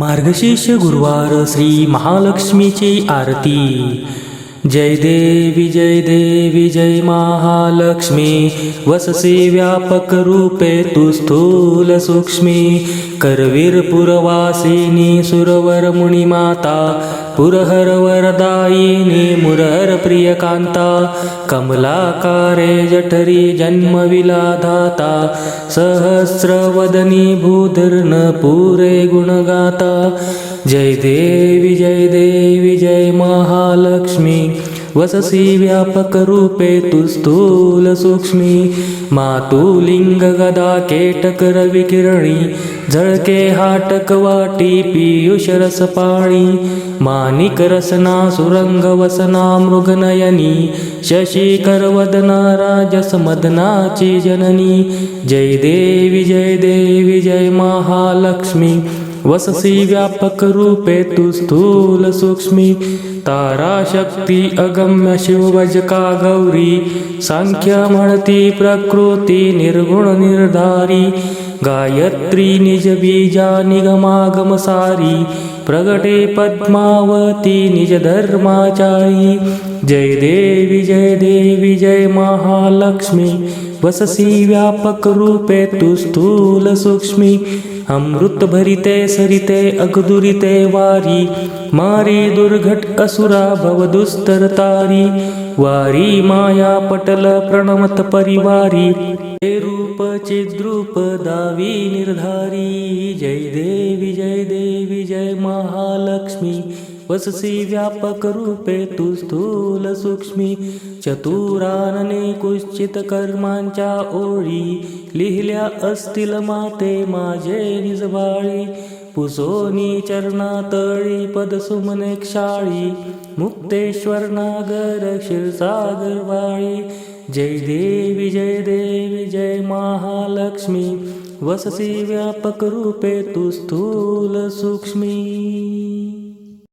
मार्गशीर्ष गुरुवार श्री महालक्ष्मीची आरती. जय देवी जय देवी जय महालक्ष्मी। वससे व्यापक रूपे तु स्थूल सूक्ष्मी। करवीर पुरवासिनी सुरवर मुनिमाता पुरहर वरदायिनी मुरहर प्रियकांता। कमलाकारे जठरी जन्मविलाधाता सहस्रवदनी भूधर्न पुरे गुणगाता। जय देवी जय देवी। लक्ष्मी वससी व्यापक रूपे तू स्थूल सूक्ष्मी मातुलिंग गदा केटक रविकिरणी झळके हाटक वाटी पियुष रस पाणी मानिक रसना सुरंग वसना मृगनयनी शशिकर राजसमदनाची राजस मदनाची जननी जय देवी जय देवी जय महालक्ष्मी। वससी व्यापक रूपे तू स्थूल सूक्ष्मी तारा शक्ती अगम्य शिवभजका गौरी सांख्य म्हणती प्रकृती निर्गुण निर्धारी गायत्री निज बीजा निगमागम सारी प्रगटे पद्मावती निज धर्माचारी। जय देवी जय देवी जय महालक्ष्मी। वससी व्यापक रूपे तू स्थूल सूक्ष्मी अमृत भरिते सरिते अगदुरिते वारी मारी दुर्घट असुरा भव दुस्तर तारी वारी माया पटल प्रणमत परिवारी हे रूप चिद्रूप दावी निर्धारी जय देवी जय देवी जय महालक्ष्मी वससी व्यापक रूपे तू स्थूल सूक्ष्मी चतुरानने कुश्चित कर्मांच्या ओळी लिहिल्या असतील माते माझे निजबाळी. पुसोनी चरणातळी पदसुमने क्षाळी. मुक्तेश्वर नागर क्षीरसागर वाळी. जय देवी जय देवी जय महालक्ष्मी. वससी व्यापक रूपे तू स्थूल सूक्ष्मी.